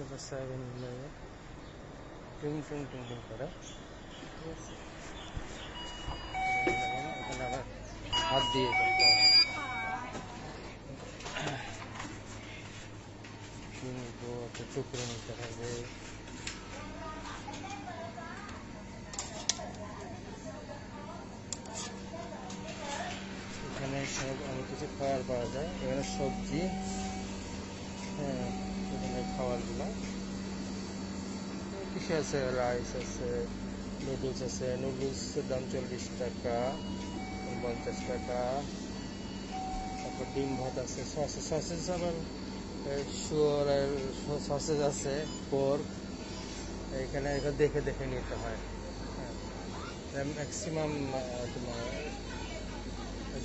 তারপর seven eleven টুং টুং টুং টুং করে ঠিক আছে এখানে আবার হাত দিয়ে করতে হবে কি নিবো একটা টুকরো নিতে হবে এখানে সব অনেক কিছু খাবার পাওয়া যায় এখানে সবজি হ্যাঁ এখানে খাবারগুলো কিছু আছে? রাইস আছে নুডলস আছে। নুডলসের দাম চল্লিশ টাকা, পঞ্চাশ টাকা। তারপর ডিম ভাত আছে সসেজ সসেজ আবার শুয়ারের সসেজ আছে পোর্ক এখানে এটা দেখে দেখে নিতে হয়। ম্যাক্সিমাম তোমার,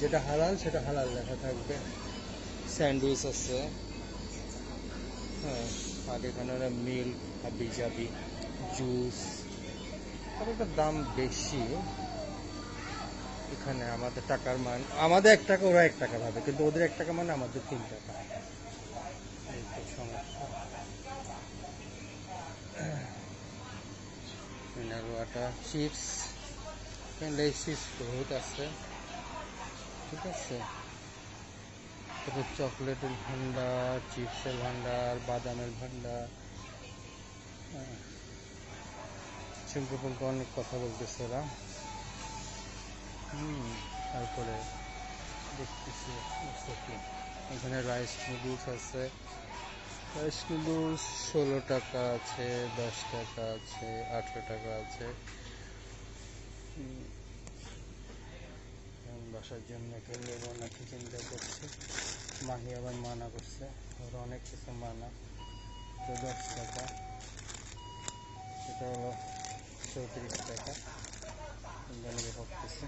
যেটা হালাল সেটা হালাল লেখা থাকবে। স্যান্ডউইচ আছে। হ্যাঁ আর এখানে ওরা মিল্ক হাবি জাবি জুস এটার দাম বেশি। এখানে আমাদের টাকার মান, আমাদের এক টাকা, ওরা এক টাকা ভাবে, কিন্তু ওদের এক টাকা মানে আমাদের তিন টাকা। চিপস চিপস বহুত আছে। ঠিক আছে। তারপর চকলেটের ভান্ডার চিপসের ভান্ডার, বাদামের ভান্ডার চিঙ্কু পুঙ্কু অনেক কথা বলতেছে ওরা হুম, তারপরে দেখতেছি এখানে রাইস নুডলস আছে। রাইস নুডলস ষোলো টাকা আছে, দশ টাকা আছে, আঠেরো টাকা আছে। বাসার জন্য ফেললে নাকি চিন্তা করছি। মাহি আবার মানা করছে। ওর অনেক কিছু মানা। তো দশ টাকা। এটা হলো চৌত্রিশ টাকা। জানিয়ে ভাবতেছি।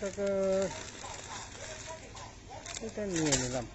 টাকা। এটা নিয়ে নিলাম।